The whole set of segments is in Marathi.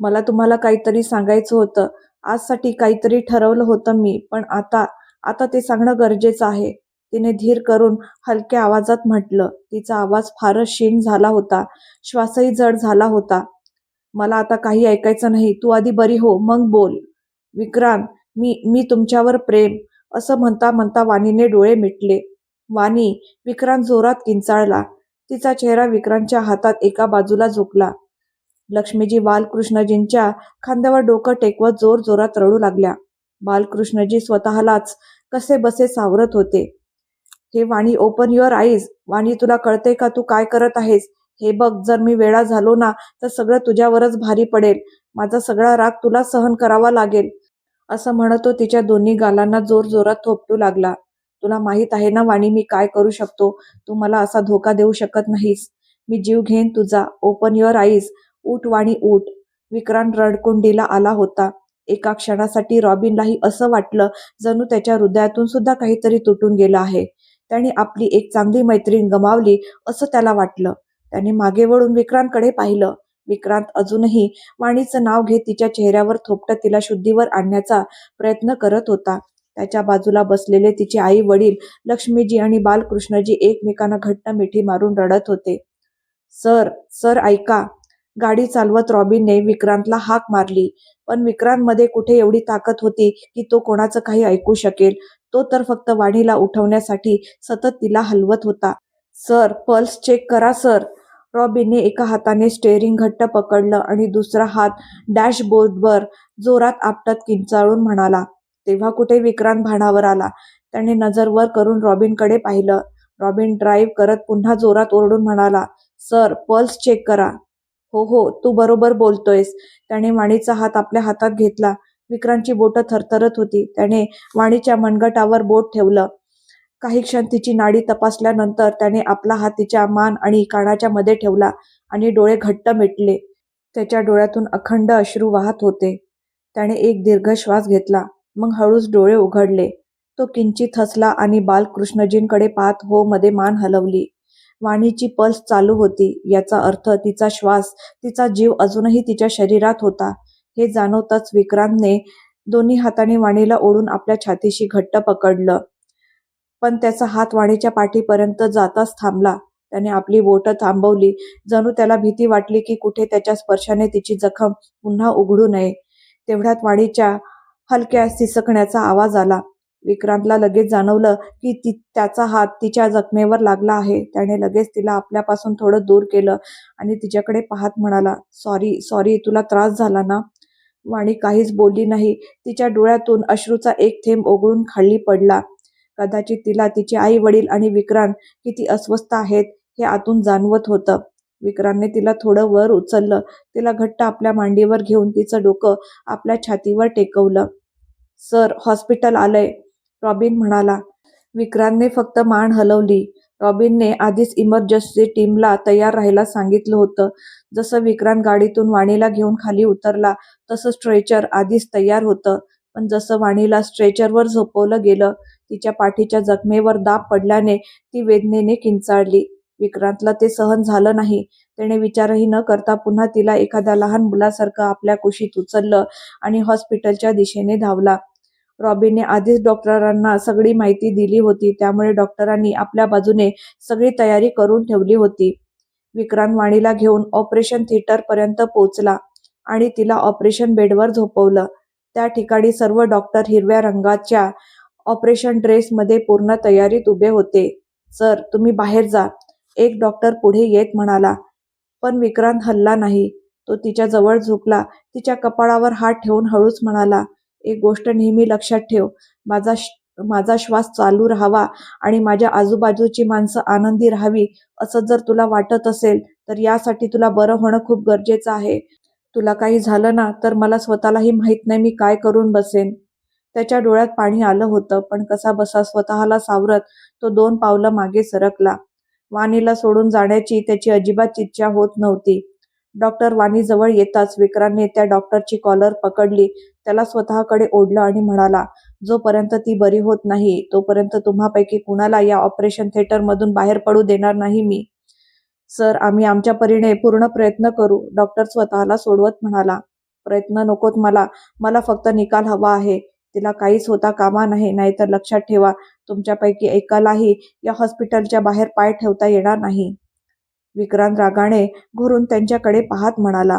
मला तुम्हाला काहीतरी सांगायचं होतं. आजसाठी काहीतरी ठरवलं होतं मी पण आता आता ते सांगणं गरजेचं आहे. तिने धीर करून हलक्या आवाजात म्हटलं. तिचा आवाज फारच क्षीण झाला होता. श्वासही जड झाला होता. मला आता काही ऐकायचं नाही. तू आधी बरी हो मग बोल. विक्रांत मी मी तुमच्यावर प्रेम असं म्हणता म्हणता वाणीने डोळे मिटले. वाणी विक्रांत जोरात किंचाळला. तिचा चेहरा विक्रांतच्या हातात एका बाजूला झोकला. लक्ष्मीजी बालकृष्णजींच्या खांद्यावर डोकं टेकवत जोर जोरात रडू लागल्या. बालकृष्णजी स्वतःलाच कसे बसे सावरत होते. हे Vani open your eyes Vani तुला कळते का तू काय करत आहेस? हे बघ जर मी वेळा झालो ना तर सगळं तुझ्यावरच भारी पडेल. माझा सगळा राग तुला सहन करावा लागेल. असं म्हणत तो तिच्या दोन्ही गालांना जोर जोरात थोपटू लागला. तुला माहीत आहे ना वाणी मी काय करू शकतो? तू मला असा धोका देऊ शकत नाहीस. मी जीव घेईन तुझा. ओपन युअर आईज उठ वाणी उठ विक्रांत रडकुंडीला आला होता. एका क्षणासाठी रॉबिनलाही असं वाटलं जणू त्याच्या हृदयातून सुद्धा काहीतरी तुटून गेलं आहे. त्याने आपली एक चांगली मैत्रीण गमावली असं त्याला वाटलं. त्याने मागे वळून विक्रांतकडे पाहिलं. विक्रांत अजूनही वाणीचं नाव घेत तिच्या चेहऱ्यावर थोपटं तिला शुद्धीवर आणण्याचा प्रयत्न करत होता. त्याच्या बाजूला बसलेले तिचे आई वडील लक्ष्मीजी आणि बालकृष्णजी एकमेकांना घट्ट मिठी मारून रडत होते. सर सर ऐका. गाडी चालवत रॉबिनने विक्रांतला हाक मारली. पण विक्रांतमध्ये कुठे एवढी ताकद होती की तो कोणाचं काही ऐकू शकेल? तो तर फक्त वाणीला उठवण्यासाठी सतत तिला हलवत होता. सर पल्स चेक करा सर. रॉबिनने एका हाताने स्टेअरिंग घट्ट पकडलं आणि दुसरा हात डॅशबोर्डवर जोरात आपटत किंचाळून म्हणाला तेव्हा कुठे विक्रांत भानावर आला त्याने नजर वर करून रॉबिनकडे पाहिलं. रॉबिन ड्राईव्ह करत पुन्हा जोरात ओरडून म्हणाला सर पल्स चेक करा. हो हो तू बरोबर बोलतोयस. त्याने वाणीचा हात आपल्या हातात घेतला. विक्रांतची बोटं थरथरत होती. त्याने वाणीच्या मनगटावर बोट ठेवलं. काही क्षण तिची नाडी तपासल्यानंतर त्याने आपला हात तिच्या मान आणि कानाच्या मध्ये ठेवला आणि डोळे घट्ट मिटले. त्याच्या डोळ्यातून अखंड अश्रू वाहत होते. त्याने एक दीर्घ श्वास घेतला. मग हळूच डोळे उघडले. तो किंचित हसला आणि बालकृष्णजींकडे पाहत हो मध्ये मान हलवली. वाणीची पल्स चालू होती. याचा अर्थ तिचा श्वास तिचा जीव अजूनही तिच्या शरीरात होता. हे जाणवताच विक्रांतने दोन्ही हाताने वाणीला ओढून आपल्या छातीशी घट्ट पकडलं. पण त्याचा हात वाणीच्या पाठीपर्यंत जाताच थांबला. त्याने आपली बोटं थांबवली. जणू त्याला भीती वाटली की कुठे त्याच्या स्पर्शाने तिची जखम पुन्हा उघडू नये. तेवढ्यात वाणीच्या हलक्या सिसकण्याचा आवाज आला. विक्रांतला लगेच जाणवलं की ती त्याचा हात तिच्या जखमेवर लागला आहे. त्याने लगेच तिला आपल्यापासून थोडं दूर केलं आणि तिच्याकडे पाहत म्हणाला सॉरी सॉरी तुला त्रास झाला ना? वाणी काहीच बोलली नाही. तिच्या डोळ्यातून अश्रूचा एक थेंब ओघळून खाली पडला. कदाचित तिला तिचे आई वडील आणि विक्रांत किती अस्वस्थ आहेत हे आतून जाणवत होतं. विक्रांतने तिला थोडं वर उचललं. तिला घट्ट आपल्या मांडीवर घेऊन तिचं डोकं आपल्या छातीवर टेकवलं. सर हॉस्पिटल आलंय. रॉबिन म्हणाला विक्रांतने फक्त मान हलवली. रॉबिनने आधीच इमर्जन्सी टीमला तयार राहायला सांगितलं होतं. जसं विक्रांत गाडीतून वाणीला घेऊन खाली उतरला तसं स्ट्रेचर आधीच तयार होतं. पण जसं वाणीला स्ट्रेचरवर झोपवलं गेलं तिच्या पाठीच्या जखमेवर दाब पडल्याने ती वेदनेने किंचाळली. विक्रांतला ते सहन झालं नाही. त्याने विचारही न करता पुन्हा तिला एखाद्या लहान मुलासारखं आपल्या कुशीत उचललं आणि हॉस्पिटलच्या दिशेने धावला. रॉबीने आधीच डॉक्टरांना सगळी माहिती दिली होती. त्यामुळे डॉक्टरांनी आपल्या बाजूने सगळी तयारी करून ठेवली होती. विक्रांत वाणीला घेऊन ऑपरेशन थिएटरपर्यंत पोहोचला आणि तिला ऑपरेशन बेडवर झोपवलं. त्या ठिकाणी सर्व डॉक्टर हिरव्या रंगाच्या ऑपरेशन ड्रेसमध्ये पूर्ण तयारीत उभे होते. सर तुम्ही बाहेर जा. एक डॉक्टर पुढे येत म्हणाला. पण विक्रांत हल्ला नाही. तो तिच्या जवळ झुकला. तिच्या कपाळावर हात ठेवून हळूच म्हणाला एक गोष्ट नेहमी लक्षात ठेव. माझा माझा श्वास चालू राहावा आणि माझ्या आजूबाजूची माणसं आनंदी राहावी असं जर तुला वाटत असेल तर यासाठी तुला बरं होणं खूप गरजेचं आहे. तुला काही झालं ना तर मला स्वतःलाही माहीत नाही मी काय करून बसेन. त्याच्या डोळ्यात पाणी आलं होतं पण कसा बसा स्वतःला सावरत तो दोन पावलं मागे सरकला. वाणीला सोडून जाण्याची त्याची अजिबात इच्छा होत नव्हती. डॉक्टर वाणीजवळ येताच विक्रांतने त्या डॉक्टरची कॉलर पकडली. त्याला स्वतःकडे ओढलं आणि म्हणाला जोपर्यंत ती बरी होत नाही तोपर्यंत तुम्हापैकी कुणाला या ऑपरेशन थिएटरमधून बाहेर पडू देणार नाही मी. सर आम्ही आमच्या परीने पूर्ण प्रयत्न करू डॉक्टर स्वतःला सोडवत म्हणाला. प्रयत्न नकोत मला मला फक्त निकाल हवा आहे. तिला काहीच होता कामा नाही नाहीतर लक्षात ठेवा तुमच्यापैकी एकालाही या हॉस्पिटलच्या बाहेर पाय ठेवता येणार नाही. विक्रांत रागाने घुरून त्यांच्याकडे पाहत म्हणाला.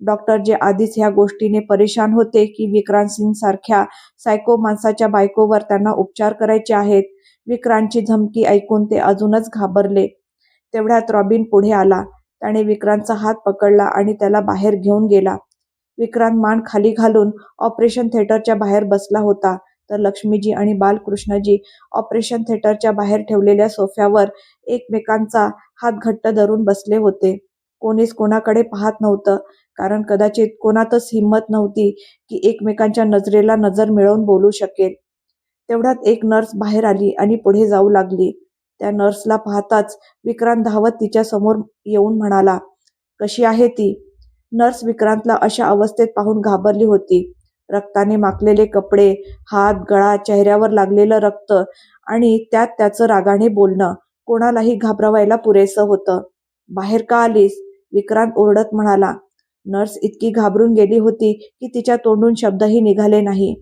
डॉक्टर जे आधीच ह्या गोष्टीने परेशान होते की विक्रांत सिंग सारख्या सायको माणसाच्या बायकोवर त्यांना उपचार करायचे आहेत. विक्रांतची धमकी ऐकून ते अजूनच घाबरले. तेवढ्यात रॉबिन पुढे आला. त्याने विक्रांतचा हात पकडला आणि त्याला बाहेर घेऊन गेला. विक्रांत मान खाली घालून ऑपरेशन थिएटरच्या बाहेर बसला होता. तर लक्ष्मीजी आणि बालकृष्णजी ऑपरेशन थिएटरच्या बाहेर ठेवलेल्या सोफ्यावर एकमेकांचा हात घट्ट धरून बसले होते. कोणीच कोणाकडे पाहत नव्हतं. कारण कदाचित कोणातच हिंमत नव्हती की एकमेकांच्या नजरेला नजर मिळवून बोलू शकेल. तेवढ्यात एक नर्स बाहेर आली आणि पुढे जाऊ लागली. त्या नर्सला पाहताच विक्रांत धावत तिच्या समोर येऊन म्हणाला कशी आहे ती? नर्स विक्रांतला अशा अवस्थेत पाहून घाबरली होती. रक्ताने माखलेले कपडे हात गळा चेहऱ्यावर लागलेलं रक्त आणि त्यात त्याचं रागाने बोलणं कोणालाही घाबरवायला पुरेसं होतं. बाहेर का आलीस? विक्रांत ओरडत म्हणाला नर्स इतकी घाबरून गेली होती की तिच्या तोंडून शब्दही निघाले नाही.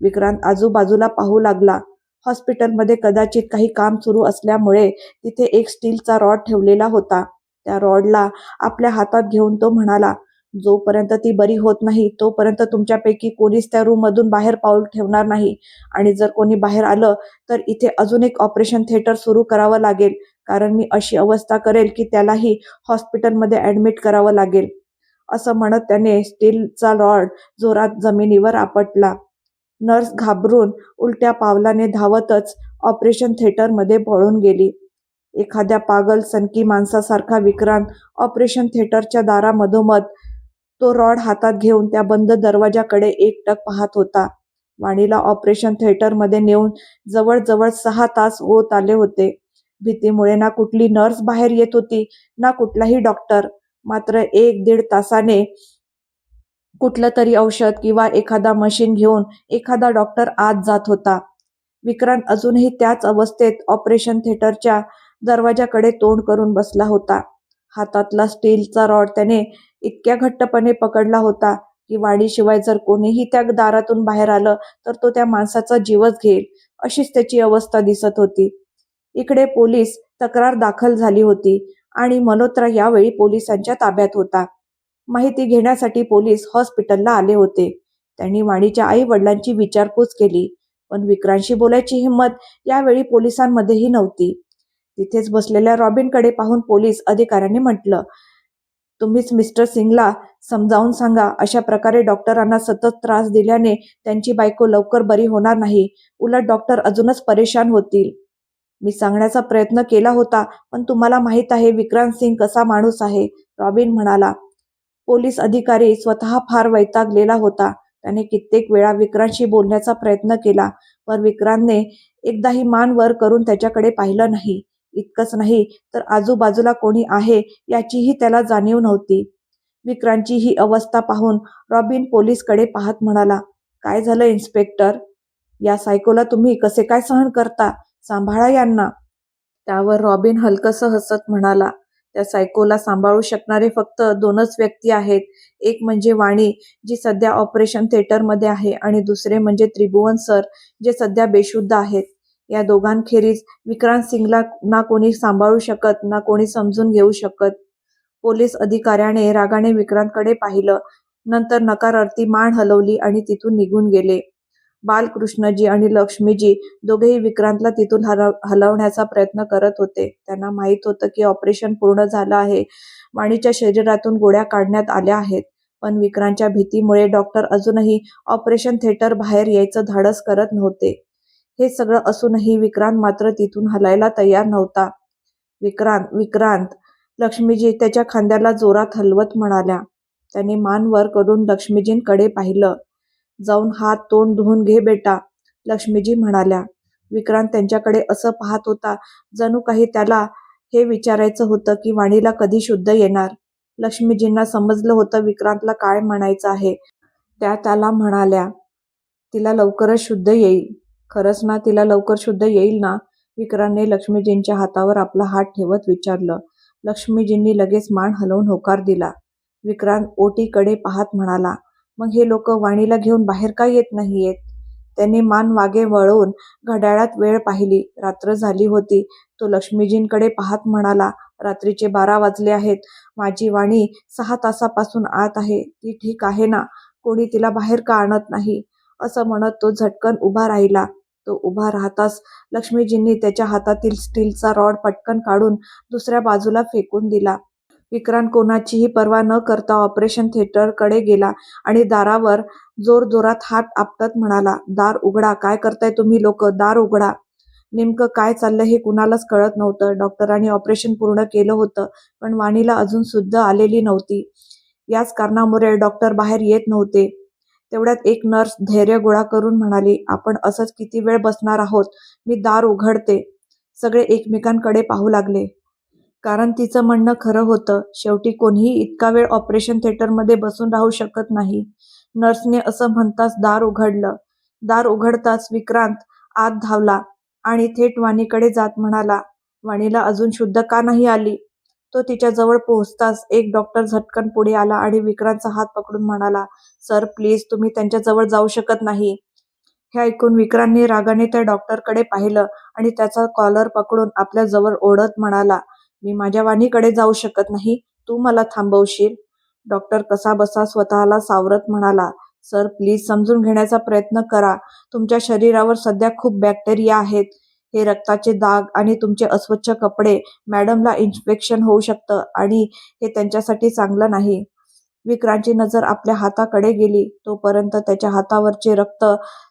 विक्रांत आजूबाजूला पाहू लागला. हॉस्पिटलमध्ये कदाचित काही काम सुरू असल्यामुळे तिथे एक स्टीलचा रॉड ठेवलेला होता. त्या रॉडला आपल्या हातात घेऊन तो म्हणाला जोपर्यंत ती बरी होत नाही तोपर्यंत तुमच्यापैकी कोणीच त्या रूममधून बाहेर पाऊल ठेवणार नाही. आणि जर कोणी बाहेर आलं तर इथे अजून एक ऑपरेशन थिएटर सुरू करावं लागेल कारण मी अशी अवस्था करेल की त्यालाही हॉस्पिटलमध्ये ॲडमिट करावं लागेल. असं म्हणत त्याने स्टीलचा रॉड जोरात जमिनीवर आपटला. नर्स घाबरून उलट्या पावलाने धावतच ऑपरेशन थिएटरमध्ये पळून गेली. एखाद्या पागल सनकी माणसासारखा विक्रांत ऑपरेशन थिएटरच्या दारामधोमध तो रॉड हातात घेऊन त्या बंद दरवाजाकडे एकटक पाहत होता. वाणीला ऑपरेशन थिएटरमध्ये नेऊन जवळजवळ सहा तास होत आले होते. भीतीमुळे ना कुठली नर्स बाहेर येत होती ना कुठलाही डॉक्टर. मात्र एक दीड तासाने कुठलं तरी औषध किंवा एखादा मशीन घेऊन एखादा डॉक्टर आत जात होता. विक्रांत अजूनही त्याच अवस्थेत ऑपरेशन थिएटरच्या दरवाजाकडे तोंड करून बसला होता. हातातला स्टीलचा रॉड त्याने इतक्या घट्टपणे पकडला होता की वाडीशिवाय जर कोणीही त्या दारातून बाहेर आलं तर तो त्या माणसाचा जीवच घेईल अशीच त्याची अवस्था दिसत होती. इकडे पोलीस तक्रार दाखल झाली होती. आणि मल्होत्रा यावेळी पोलिसांच्या ताब्यात होता. माहिती घेण्यासाठी पोलीस हॉस्पिटलला आले होते. त्यांनी वाणीच्या आई वडिलांची विचारपूस केली पण विक्रांशी बोलायची हिंमत यावेळी पोलिसांमध्येही नव्हती. तिथेच बसलेल्या रॉबिनकडे पाहून पोलीस अधिकाऱ्यांनी म्हटलं तुम्हीच मिस्टर सिंगला समजावून सांगा. अशा प्रकारे डॉक्टरांना सतत त्रास दिल्याने त्यांची बायको लवकर बरी होणार नाही. उलट डॉक्टर अजूनच परेशान होतील. मी सांगण्याचा प्रयत्न केला होता पण तुम्हाला माहीत आहे विक्रांत सिंग कसा माणूस आहे? रॉबिन म्हणाला. पोलीस अधिकारी स्वतः फार वैतागलेला होता. त्याने कित्येक वेळा विक्रांतशी बोलण्याचा प्रयत्न केला पण विक्रांतने एकदाही मान वर करून त्याच्याकडे पाहिलं नाही. इतकंच नाही तर आजूबाजूला कोणी आहे याचीही त्याला जाणीव नव्हती. विक्रांतची ही अवस्था पाहून रॉबिन पोलीसकडे पाहत म्हणाला काय झालं इन्स्पेक्टर? या सायकोला तुम्ही कसे काय सहन करता? सांभाळा यांना. त्यावर रॉबिन हलकस हसत म्हणाला त्या सायकोला सांभाळू शकणारे फक्त दोनच व्यक्ती आहेत. एक म्हणजे वाणी जी सध्या ऑपरेशन थिएटरमध्ये आहे आणि दुसरे म्हणजे त्रिभुवन सर जे सध्या बेशुद्ध आहेत. या दोघांखेरीज विक्रांत सिंगला ना कोणी सांभाळू शकत ना कोणी समजून घेऊ शकत. पोलीस अधिकाऱ्याने रागाने विक्रांतकडे पाहिलं. नंतर नकारार्थी मान हलवली आणि तिथून निघून गेले. बालकृष्णजी आणि लक्ष्मीजी दोघेही विक्रांतला तिथून हलव हलवण्याचा प्रयत्न करत होते. त्यांना माहीत होतं की ऑपरेशन पूर्ण झालं आहे. वाणीच्या शरीरातून गोळ्या काढण्यात आल्या आहेत. पण विक्रांतच्या भीतीमुळे डॉक्टर अजूनही ऑपरेशन थिएटर बाहेर यायचं धाडस करत नव्हते. हे सगळं असूनही विक्रांत मात्र तिथून हलायला तयार नव्हता. विक्रांत विक्रांत लक्ष्मीजी त्याच्या खांद्याला जोरात हलवत म्हणाल्या. त्याने मान वर करून लक्ष्मीजींकडे पाहिलं. जाऊन हात तोंड धुवून घे बेटा लक्ष्मीजी म्हणाल्या. विक्रांत त्यांच्याकडे असं पाहत होता जणू काही त्याला हे विचारायचं होतं की वाणीला कधी शुद्ध येणार. लक्ष्मीजींना समजलं होतं विक्रांतला काय म्हणायचं आहे. त्या त्याला म्हणाल्या तिला लवकरच शुद्ध येईल. खरंच ना तिला लवकर शुद्ध येईल ना? विक्रांतने लक्ष्मीजींच्या हातावर आपला हात ठेवत विचारलं. लक्ष्मीजींनी लगेच मान हलवून होकार दिला. विक्रांत ओटीकडे पाहत म्हणाला, मग हे लोक वाणीला घेऊन बाहेर का येत नाहीयेत? त्याने मान मागे वळवून घड्याळात वेळ पाहिली. रात्र झाली होती. तो लक्ष्मीजींकडे पाहत म्हणाला, रात्रीचे बारा वाजले आहेत. माझी वाणी सहा तासापासून आत आहे. ती ठीक आहे ना? कोणी तिला बाहेर का आणत नाही? असं म्हणत तो झटकन उभा राहिला. तो उभा राहताच लक्ष्मीजींनी त्याच्या हातातील स्टीलचा रॉड पटकन काढून दुसऱ्या बाजूला फेकून दिला. विक्रांत कोणाचीही पर्वा न करता ऑपरेशन थिएटरकडे गेला आणि दारावर जोरजोरात हात आपटत म्हणाला, दार उघडा, काय करताय तुम्ही लोक? दार उघडा. नेमकं काय चाललं हे कुणालाच कळत नव्हतं. डॉक्टरांनी ऑपरेशन पूर्ण केलं होतं, पण वाणीला अजून शुद्ध आलेली नव्हती. याच कारणामुळे डॉक्टर बाहेर येत नव्हते. तेवढ्यात एक नर्स धैर्य गोळा करून म्हणाली, आपण असंच किती वेळ बसणार आहोत? मी दार उघडते. सगळे एकमेकांकडे पाहू लागले. कारण तिचं म्हणणं खरं होतं. शेवटी कोणीही इतका वेळ ऑपरेशन थिएटरमध्ये बसून राहू शकत नाही. नर्सने असं म्हणताच दार उघडलं. दार उघडताच विक्रांत आत धावला आणि थेट वाणीकडे जात म्हणाला, वाणीला अजून शुद्ध का नाही आली? तो तिच्या जवळ पोहोचताच एक डॉक्टर झटकन पुढे आला आणि विक्रांतचा हात पकडून म्हणाला, सर प्लीज तुम्ही त्यांच्या जवळ जाऊ शकत नाही. हे ऐकून विक्रांतने रागाने त्या डॉक्टरकडे पाहिलं आणि त्याचा कॉलर पकडून आपल्या जवळ ओढत म्हणाला, मी माझ्या वाणीकडे जाऊ शकत नाही, तू मला थांबवशील? डॉक्टर कसा बसा स्वतःला सावरत म्हणाला, सर प्लीज समजून घेण्याचा प्रयत्न करा. तुमच्या शरीरावर सध्या खूप बॅक्टेरिया आहेत. हे रक्ताचे दाग आणि तुमचे अस्वच्छ कपडे, मॅडमला इन्फेक्शन होऊ शकतं आणि हे त्यांच्यासाठी चांगलं नाही. विक्रांतची नजर आपल्या हाताकडे गेली. तोपर्यंत त्याच्या हातावरचे रक्त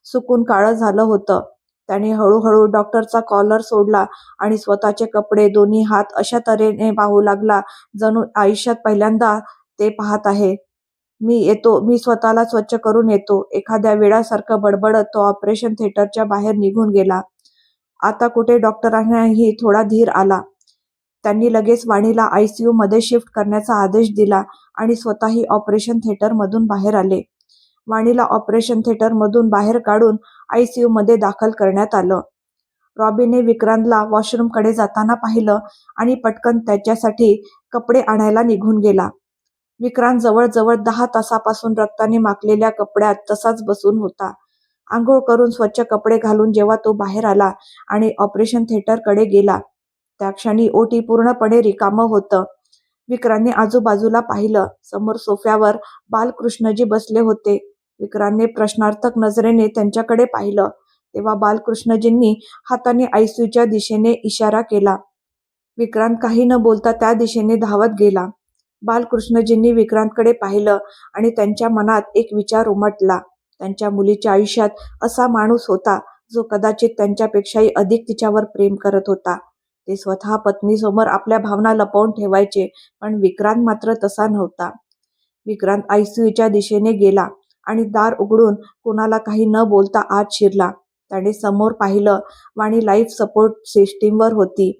सुकून काळं झालं होतं. त्याने हळूहळू डॉक्टरचा कॉलर सोडला आणि स्वतःचे कपडे, दोन्ही हात अशा तऱ्हेने पाहू लागला जणू आयुष्यात पहिल्यांदा ते पाहत आहे. मी येतो, मी स्वतःला स्वच्छ करून येतो. एखाद्या वेळासारखं बडबडत तो ऑपरेशन थिएटरच्या बाहेर निघून गेला. आता कुठे डॉक्टरांनाही थोडा धीर आला. त्यांनी लगेच वाणीला आयसीयू मध्ये शिफ्ट करण्याचा आदेश दिला आणि स्वतःही ऑपरेशन थिएटरमधून बाहेर आले. वाणीला ऑपरेशन थिएटरमधून बाहेर काढून आयसीयू मध्ये दाखल करण्यात आलं. रॉबीने विक्रांतला वॉशरूमकडे जाताना पाहिलं आणि पटकन त्याच्यासाठी कपडे आणायला निघून गेला. विक्रांत जवळजवळ दहा तासापासून रक्ताने माखलेल्या कपड्यात तसाच बसून होता. आंघोळ करून स्वच्छ कपडे घालून जेव्हा तो बाहेर आला आणि ऑपरेशन थिएटरकडे गेला, त्या क्षणी ओटी पूर्णपणे रिकामं होतं. विक्रांतने आजूबाजूला पाहिलं. समोर सोफ्यावर बालकृष्णजी बसले होते. विक्रांतने प्रश्नार्थक नजरेने त्यांच्याकडे पाहिलं. तेव्हा बालकृष्णजींनी हाताने आयसीयूच्या दिशेने इशारा केला. विक्रांत काही न बोलता त्या दिशेने धावत गेला. बालकृष्णजींनी विक्रांतकडे पाहिलं आणि त्यांच्या मनात एक विचार उमटला. त्यांच्या मुलीच्या आयुष्यात असा माणूस होता, जो कदाचित त्यांच्यापेक्षाही अधिक तिच्यावर प्रेम करत होता. ते स्वतः पत्नीसमोर आपल्या भावना लपवून ठेवायचे, पण विक्रांत मात्र तसा नव्हता. विक्रांत आयसीयूच्या दिशेने गेला आणि दार उघडून कुणाला काही न बोलता आत शिरला. त्याने समोर पाहिलं, वाणी लाईफ सपोर्ट सिस्टीमवर होती,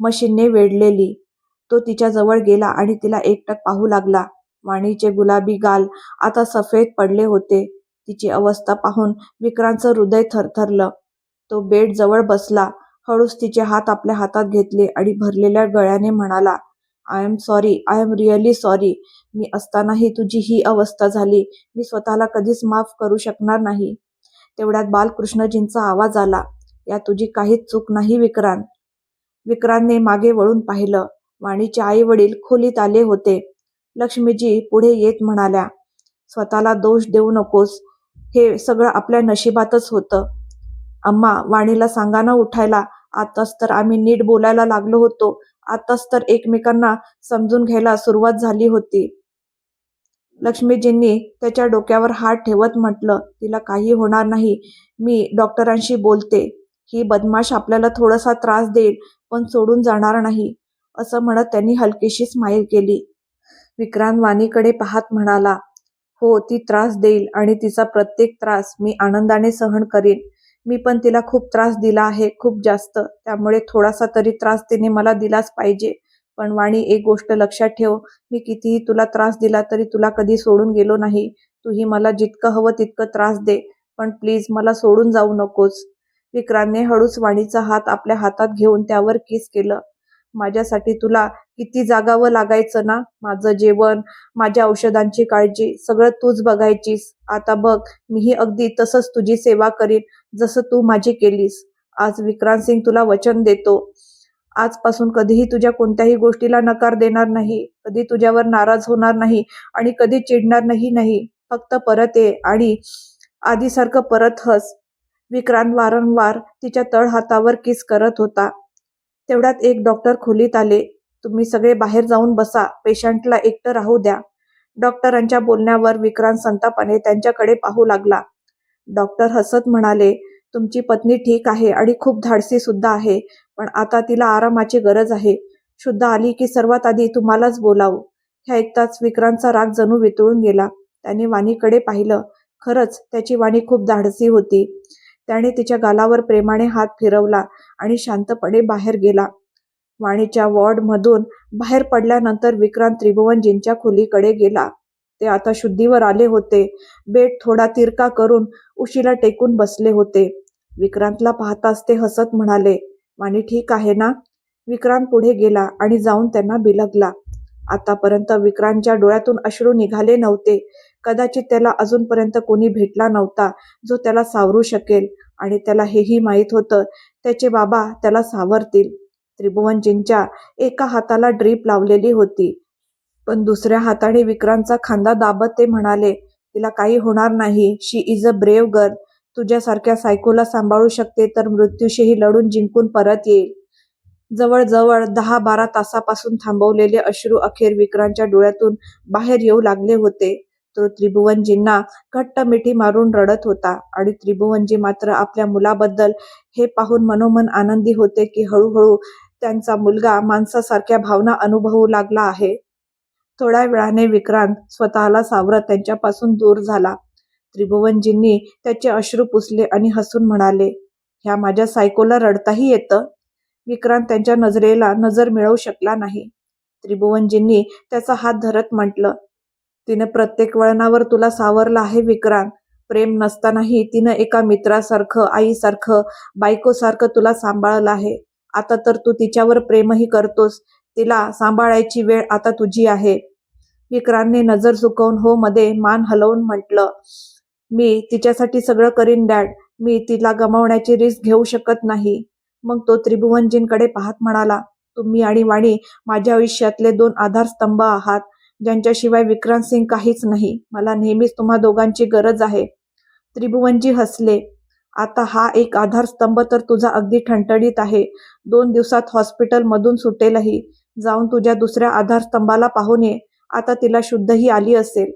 मशीनने वेढलेली. तो तिच्याजवळ गेला आणि तिला एकटक पाहू लागला. वाणीचे गुलाबी गाल आता सफेद पडले होते. तिची अवस्था पाहून विक्रांतचं हृदय थरथरलं. तो बेड जवळ बसला, हळूच तिचे हात आपल्या हातात घेतले आणि भरलेल्या गळ्याने म्हणाला, I am sorry, I am really sorry. मी असतानाही तुझी ही अवस्था झाली. मी स्वतःला कधीच माफ करू शकणार नाही. तेवढ्यात बालकृष्णजींचा आवाज आला, या तुझी काहीच चूक नाही विक्रांत. विक्रांतने मागे वळून पाहिलं. वाणीचे आई-वडील खोलीत आले होते. लक्ष्मीजी पुढे येत म्हणाल्या, स्वतःला दोष देऊ नकोस. हे सगळं आपल्या नशिबातच होतं. अम्मा, वाणीला सांगा ना उठायला. आताच तर आम्ही नीट बोलायला लागलो होतो. आताच तर एकमेकांना समजून घ्यायला सुरुवात झाली होती. लक्ष्मीजींनी त्याच्या डोक्यावर हात ठेवत म्हटलं, तिला काही होणार नाही. मी डॉक्टरांशी बोलते. ही बदमाश आपल्याला थोडासा त्रास देईल, पण सोडून जाणार नाही. असं म्हणत त्यांनी हलकीशी स्माईल केली. विक्रांत वाणीकडे पाहत म्हणाला, हो, ती त्रास देईल आणि तिचा प्रत्येक त्रास मी आनंदाने सहन करीन. मी पण तिला खूप त्रास दिला आहे, खूप जास्त. त्यामुळे थोडासा तरी त्रास तिने मला दिलाच पाहिजे. पण वाणी, एक गोष्ट लक्षात ठेव, मी कितीही तुला त्रास दिला तरी तुला कधी सोडून गेलो नाही. तूही मला जितकं हवं तितकं त्रास दे, पण प्लीज मला सोडून जाऊ नकोस. विक्रांतने हळूच वाणीचा हात आपल्या हातात घेऊन त्यावर किस केलं. माझ्यासाठी तुला किती जागावं लागायचं ना? माझं जेवण माझ्या औषधांची काळजी सगळं तूच बघायचीस. आता बघ मीही अगदी तसंच तुझी सेवा करीन जसं तू माझी केलीस. आज विक्रांत सिंग तुला वचन देतो. आजपासून कधीही तुझ्या कोणत्याही गोष्टीला नकार देणार नाही. कधी तुझ्यावर नाराज होणार नाही आणि कधी चिडणार नाही नाही. फक्त परत ये आणि आधीसारखं परत हस. विक्रांत वारंवार तिच्या तळहातावर किस करत होता. तेवढ्यात एक डॉक्टर खोलीत आले. तुम्ही सगळे बाहेर जाऊन बसा. पेशंटला एकटं राहू द्या. डॉक्टरांच्या बोलण्यावर विक्रांत संतापाने त्यांच्याकडे पाहू लागला. डॉक्टर हसत म्हणाले तुमची पत्नी ठीक आहे आणि खूप धाडसी सुद्धा आहे पण आता तिला आरामाची गरज आहे. शुद्ध आली की सर्वात आधी तुम्हालाच बोलावू. ह्या ऐकताच विक्रांतचा राग जणू वितळून गेला. त्याने वाणीकडे पाहिलं. खरंच त्याची वाणी खूप धाडसी होती. त्याने तिच्या गालावर प्रेमाने हात फिरवला. आणि शांतपणे बाहेर गेला. वाणीच्या वॉर्डमधून बाहेर पडल्यानंतर विक्रांत त्रिभुवनजींच्या खोलीकडे गेला. ते आता शुद्धीवर आले होते. बेड थोडा तिरका करून उशीला टेकून बसले होते. विक्रांतला पाहताच ते हसत म्हणाले वाणी ठीक आहे ना? विक्रांत पुढे गेला आणि जाऊन त्यांना बिलगला. आतापर्यंत विक्रांतच्या डोळ्यातून अश्रू निघाले नव्हते. कदाचित त्याला अजूनपर्यंत कोणी भेटला नव्हता जो त्याला सावरू शकेल आणि त्याला हेही माहीत होतं त्याचे बाबा त्याला सावरतील. त्रिभुवनजींच्या एका हाताला ड्रीप लावलेली होती. पण दुसऱ्या हाताने विक्रांतचा खांदा दाबत ते म्हणाले तिला काही होणार नाही. She is a brave girl. तुझ्यासारख्या सायकोला सांभाळू शकते तर मृत्यूशीही लढून जिंकून परत येईल. जवळजवळ दहा बारा तासापासून थांबवलेले अश्रू अखेर विक्रांतच्या डोळ्यातून बाहेर येऊ लागले होते. तो त्रिभुवनजींना घट्ट मिठी मारून रडत होता आणि त्रिभुवनजी मात्र आपल्या मुलाबद्दल हे पाहून मनोमन आनंदी होते की हळूहळू त्यांचा मुलगा माणसासारख्या भावना अनुभवू लागला आहे. थोड्या वेळाने विक्रांत स्वतःला सावरत त्यांच्यापासून दूर झाला. त्रिभुवनजींनी त्याचे अश्रू पुसले आणि हसून म्हणाले ह्या माझ्या सायकोला रडताही येतं. विक्रांत त्यांच्या नजरेला नजर मिळवू शकला नाही. त्रिभुवनजींनी त्याचा हात धरत म्हटलं तिने प्रत्येक वळणावर तुला सावरला आहे विक्रांत. प्रेम नसतानाही तिनं एका मित्रासारखं आईसारखं बायकोसारखं तुला सांभाळलं आहे. आता तर तू तिच्यावर प्रेमही करतोस. तिला सांभाळायची वेळ आता तुझी आहे. विक्रांतने नजर चुकवून हो मध्ये मान हलवून म्हटलं मी तिच्यासाठी सगळं करीन डॅड. मी तिला गमावण्याची रिस्क घेऊ शकत नाही. मग तो त्रिभुवनजींकडे पाहत म्हणाला तुम्ही आणि वाणी माझ्या आयुष्यातले दोन आधारस्तंभ आहात. ज्यांच्याशिवाय विक्रांत सिंग काहीच नाही. मला नेहमीच तुम्हा दोघांची गरज आहे. त्रिभुवनजी हसले. आता हा एक आधारस्तंभ तर तुझा अगदी ठणठणीत आहे. दोन दिवसात हॉस्पिटलमधून सुटेलही. जाऊन तुझ्या दुसऱ्या आधारस्तंभाला पाहून ये. आता तिला शुद्धही आली असेल.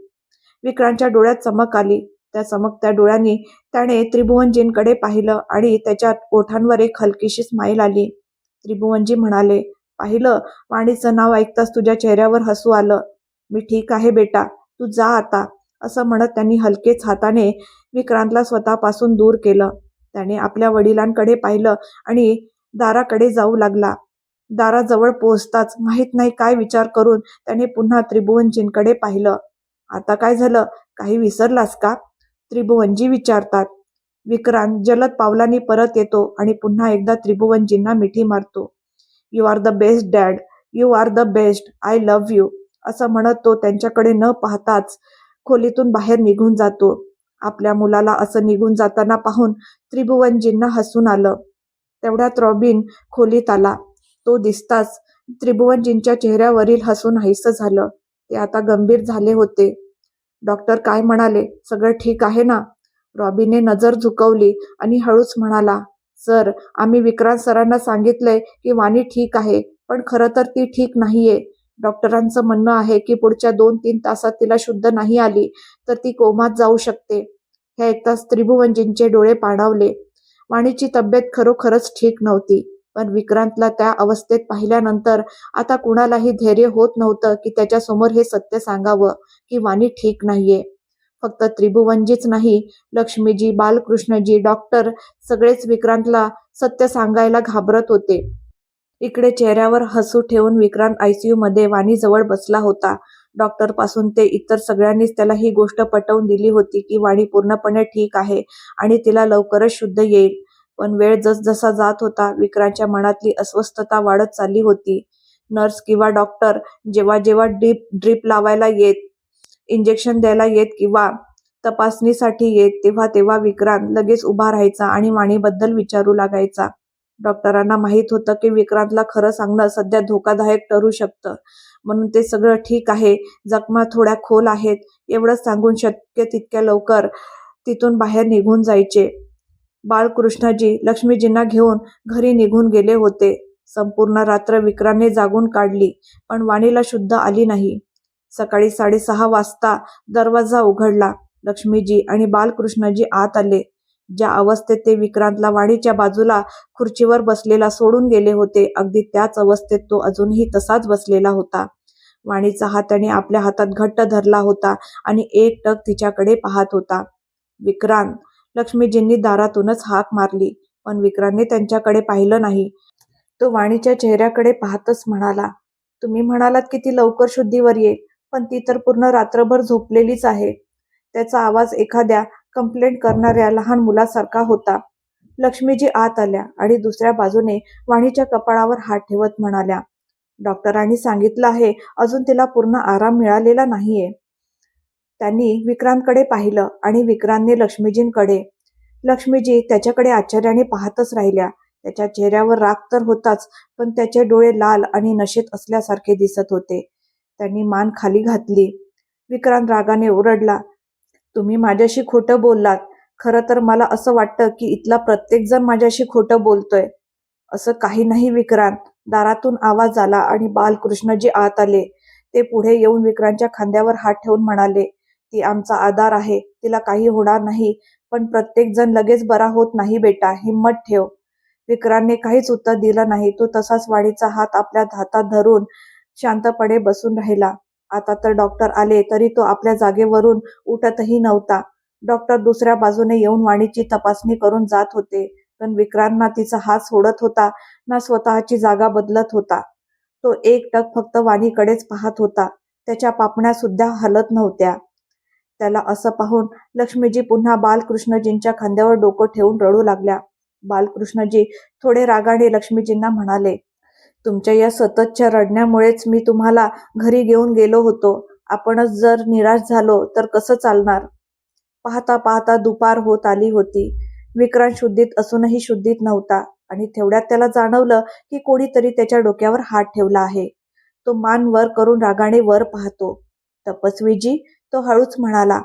विक्रांतच्या डोळ्यात चमक आली. त्या चमकत्या डोळ्यांनी त्याने त्रिभुवनजींकडे पाहिलं आणि त्याच्या ओठांवर एक हलकीशी स्माईल आली. त्रिभुवनजी म्हणाले पाहिलं? वाणीचं नाव ऐकताच तुझ्या चेहऱ्यावर हसू आलं. मी ठीक आहे बेटा. तू जा आता. असं म्हणत त्यांनी हलकेच हाताने विक्रांतला स्वतःपासून दूर केलं. त्याने आपल्या वडिलांकडे पाहिलं आणि दाराकडे जाऊ लागला. दाराजवळ पोहोचताच माहीत नाही काय विचार करून त्याने पुन्हा त्रिभुवनजींकडे पाहिलं. आता काय झालं? काही विसरलास का? त्रिभुवनजी विचारतात. विक्रांत जलद पावलांनी परत येतो आणि पुन्हा एकदा त्रिभुवनजींना मिठी मारतो. You are the best dad you are the best I love you असं म्हणत तो त्यांच्याकडे न पाहताच खोलीतून बाहेर निघून जातो. आपल्या मुलाला असं निघून जाताना पाहून त्रिभुवनजींना हसून आलं. तेवढ्यात रॉबिन खोलीत आला. तो दिसताच त्रिभुवनजींच्या चेहऱ्यावरील हसून हायसं झालं. ते आता गंभीर झाले होते. डॉक्टर काय म्हणाले? सगळं ठीक आहे ना? रॉबीने नजर झुकवली आणि हळूच म्हणाला सर आम्ही विक्रांत सरांना सांगितलंय की वाणी ठीक आहे पण खरं तर ती ठीक नाहीये. डॉक्टरांचं म्हणणं आहे की पुढच्या दोन तीन तासात तिला शुद्ध नाही आली तर ती कोमात जाऊ शकते. हे ऐकताच त्रिभुवनजींचे डोळे पाणावले वाणीची तब्येत खरोखरच ठीक नव्हती. पण विक्रांतला त्या अवस्थेत पाहिल्यानंतर आता कुणालाही धैर्य होत नव्हतं की त्याच्यासमोर हे सत्य सांगावं की वाणी ठीक नाहीये. फक्त त्रिभुवनजीच नाही लक्ष्मीजी बालकृष्णजी डॉक्टर सगळेच विक्रांतला सत्य सांगायला घाबरत होते. इकडे चेहऱ्यावर हसू ठेवून विक्रांत आयसीयू मध्ये वाणीजवळ बसला होता डॉक्टरपासून ते इतर सगळ्यांनीच त्याला ही गोष्ट पटवून दिली होती की वाणी पूर्णपणे ठीक आहे आणि तिला लवकरच शुद्ध येईल पण वेळ जसजसा जात होता विक्रांतच्या मनातली अस्वस्थता वाढत चालली होती. नर्स किंवा डॉक्टर जेव्हा जेव्हा ड्रीप ड्रीप लावायला येत, इंजेक्शन द्यायला येत किंवा तपासणीसाठी येत तेव्हा तेव्हा विक्रांत लगेच उभा राहायचा आणि वाणीबद्दल विचारू लागायचा. डॉक्टरांना माहीत होतं की विक्रांतला खरं सांगणं सध्या धोकादायक ठरू शकतं. म्हणून ते सगळं ठीक आहे, जखमा थोड्या खोल आहेत एवढंच सांगून शक्य तितक्या लवकर तिथून बाहेर निघून जायचे. बाळकृष्णजी लक्ष्मीजींना घेऊन घरी निघून गेले होते. संपूर्ण रात्र विक्रांतने जागून काढली पण वाणीला शुद्ध आली नाही. सकाळी साडेसहा वाजता दरवाजा उघडला. लक्ष्मीजी आणि बालकृष्णजी आत आले. ज्या अवस्थेत ते विक्रांतला वाणीच्या बाजूला खुर्चीवर बसलेला सोडून गेले होते अगदी त्याच अवस्थेत तो अजूनही तसाच बसलेला होता. वाणीचा हात आपल्या हातात घट्ट धरला होता आणि एकटक तिच्याकडे पाहत होता. विक्रांत! लक्ष्मीजींनी दारातूनच हाक मारली पण विक्रांतने त्यांच्याकडे पाहिलं नाही. तो वाणीच्या चेहऱ्याकडे पाहतच म्हणाला, तुम्ही म्हणालात की ती लवकर शुद्धीवर येईल, पण ती तर पूर्ण रात्रभर झोपलेलीच आहे. त्याचा आवाज एखाद्या कंप्लेंट करणाऱ्या लहान मुलासारखा होता. लक्ष्मीजी आत आल्या आणि दुसऱ्या बाजूने वाणीच्या कपाळावर हात ठेवत म्हणाल्या, डॉक्टरांनी सांगितलं आहे अजून तिला पूर्ण आराम मिळालेला नाहीये. त्यांनी विक्रांतकडे पाहिलं आणि विक्रांतने लक्ष्मीजींकडे. लक्ष्मीजी त्याच्याकडे आश्चर्याने पाहतच राहिल्या. त्याच्या चेहऱ्यावर राग तर होताच पण त्याचे डोळे लाल आणि नशेत असल्यासारखे दिसत होते. त्यांनी मान खाली घातली. विक्रांत रागाने ओरडला, तुम्ही माझ्याशी खोटं बोललात. खरं तर मला असं वाटतं की इथला प्रत्येकजण माझ्याशी खोटं बोलतोय. असं काही नाही विक्रांत. दारातून आवाज आला आणि बालकृष्णजी आत आले. ते पुढे येऊन विक्रांतच्या खांद्यावर हात ठेवून म्हणाले, ती आमचा आधार आहे. तिला काही होणार नाही. पण प्रत्येकजण लगेच बरा होत नाही बेटा, हिम्मत ठेव. विक्रांतने काहीच उत्तर दिलं नाही. तो तसाच वाणीचा हात आपल्या हातात धरून शांतपणे बसून राहिला. आता तर डॉक्टर आले तरी तो आपल्या जागेवरून उठतही नव्हता. डॉक्टर दुसऱ्या बाजूने येऊन वाणीची तपासणी करून जात होते. पण विक्रांत ना तिचा हात सोडत होता ना स्वतःची जागा बदलत होता. तो एक टक फक्त वाणीकडेच पाहत होता. त्याच्या पापण्या सुद्धा हलत नव्हत्या. त्याला असं पाहून लक्ष्मीजी पुन्हा बालकृष्णजींच्या खांद्यावर डोकं ठेवून रडू लागल्या. बालकृष्णजी थोडे रागाने लक्ष्मीजींना म्हणाले, तुमच्या या सततच्या रडण्यामुळेच मी तुम्हाला घरी घेऊन गेलो होतो. आपणच जर निराश झालो तर कसं चालणार. पाहता पाहता दुपार होत आली होती. विक्रांत शुद्धीत असूनही शुद्धीत नव्हता आणि तेवढ्यात त्याला जाणवलं की कोणीतरी त्याच्या डोक्यावर हात ठेवला आहे. तो मान वर करून रागाने वर पाहतो. तपस्वीजी, तो हळूच म्हणाला.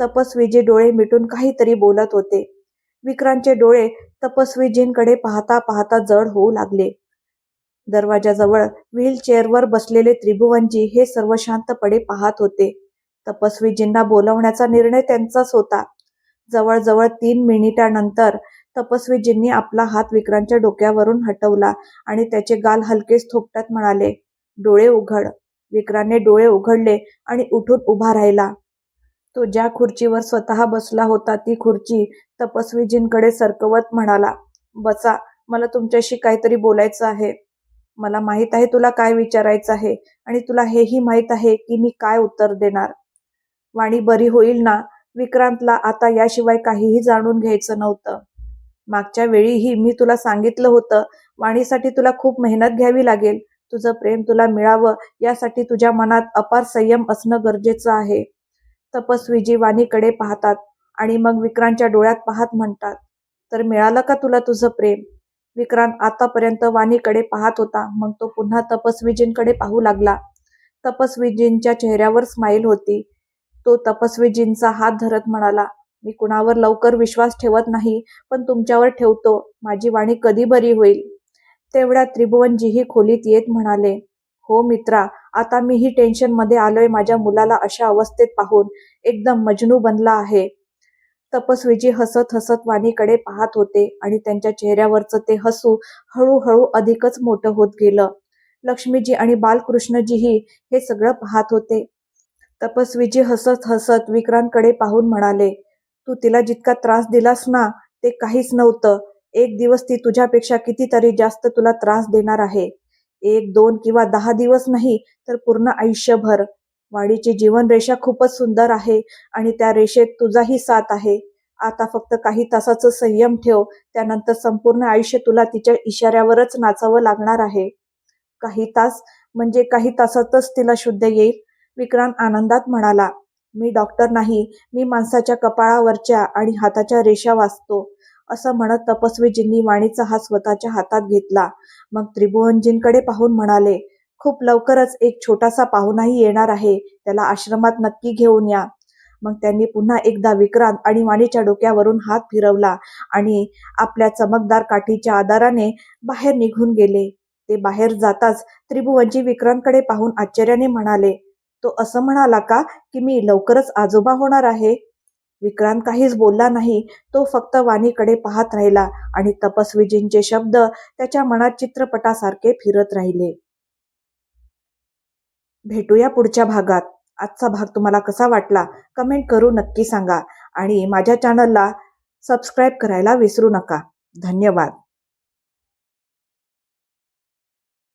तपस्वीजी डोळे मिटून काहीतरी बोलत होते. विक्रांतचे डोळे तपस्वीजींकडे पाहता पाहता जड होऊ लागले. दरवाजाजवळ व्हीलचेअरवर बसलेले त्रिभुवनजी हे सर्व शांतपणे पाहत होते. तपस्वीजींना बोलावण्याचा निर्णय त्यांचाच होता. जवळजवळ तीन मिनिटानंतर तपस्वीजींनी आपला हात विक्रांतच्या डोक्यावरून हटवला आणि त्याचे गाल हलकेच थोपटत म्हणाले, डोळे उघड. विक्रांतने डोळे उघडले आणि उठून उभा राहिला. तो ज्या खुर्चीवर स्वतः बसला होता ती खुर्ची तपस्वीजींकडे सरकवत म्हणाला, बसा. मला तुमच्याशी काहीतरी बोलायचं आहे. मला माहीत आहे तुला काय विचारायचं आहे आणि तुला हेही माहीत आहे की मी काय उत्तर देणार. वाणी बरी होईल ना? विक्रांतला आता याशिवाय काहीही जाणून घ्यायचं नव्हतं. मागच्या वेळीही मी तुला सांगितलं होतं, वाणीसाठी तुला खूप मेहनत घ्यावी लागेल. तुझं प्रेम तुला मिळावं यासाठी तुझ्या मनात अपार संयम असणं गरजेचं आहे. तपस्वीजी वाणीकडे पाहतात आणि मग विक्रांतच्या डोळ्यात पाहत म्हणतात, तर मिळालं का तुला तुझं प्रेम? विक्रांत आतापर्यंत वाणीकडे पाहत होता मग तो पुन्हा तपस्वीजींकडे पाहू लागला. तपस्वीजींच्या चेहऱ्यावर स्माईल होती. तो तपस्वीजींचा हात धरत म्हणाला, मी कुणावर लवकर विश्वास ठेवत नाही पण तुमच्यावर ठेवतो. माझी वाणी कधी बरी होईल. तेवढ्या त्रिभुवनजीही खोलीत येत म्हणाले, हो मित्रा, आता मीही टेन्शनमध्ये आलोय माझ्या मुलाला अशा अवस्थेत पाहून. एकदम मजनू बनला आहे. तपस्वीजी हसत हसत वाणीकडे पाहत होते आणि त्यांच्या चेहऱ्यावरचं ते हसू हळूहळू अधिकच मोठं होत गेलं. लक्ष्मीजी आणि बालकृष्णजीही हे सगळं पाहत होते. तपस्वीजी हसत हसत विक्रांतकडे पाहून म्हणाले, तू तिला जितका त्रास दिलास ना ते काहीच नव्हतं. एक दिवस ती तुझ्यापेक्षा कितीतरी जास्त तुला त्रास देणार आहे. एक, दोन किंवा दहा दिवस नाही तर पूर्ण आयुष्यभर. वाणीची जीवनरेषा खूपच सुंदर आहे आणि त्या रेषेत तुझाही साथ आहे. आता फक्त काही तासाचं संयम ठेव त्यानंतर संपूर्ण आयुष्य तुला तिच्या इशाऱ्यावरच नाचावं लागणार आहे. काही तास म्हणजे काही तासातच तिला शुद्ध येईल विक्रांत आनंदात म्हणाला. मी डॉक्टर नाही मी माणसाच्या कपाळावरच्या आणि हाताच्या रेषा वाचतो असं म्हणत तपस्वीजींनी वाणीचा हात स्वतःच्या हातात घेतला. मग त्रिभुवनजींकडे पाहून म्हणाले खूप लवकरच एक छोटासा पाहुणाही येणार आहे. त्याला आश्रमात नक्की घेऊन या. मग त्यांनी पुन्हा एकदा विक्रांत आणि वाणीच्या डोक्यावरून हात फिरवला आणि आपल्या चमकदार काठीच्या आधाराने बाहेर निघून गेले. ते बाहेर जाताच त्रिभुवनजी विक्रांतकडे पाहून आश्चर्याने म्हणाले तो असं म्हणाला का की मी लवकरच आजोबा होणार आहे? विक्रांत काहीच बोलला नाही. तो फक्त वाणीकडे पाहत राहिला आणि तपस्वीजींचे शब्द त्याच्या मनात चित्रपटासारखे फिरत राहिले. भेटूया पुढच्या भागात. आजचा भाग तुम्हाला कसा वाटला कमेंट करू नक्की सांगा. आणि माझ्या चॅनलला सबस्क्राईब करायला विसरू नका. धन्यवाद.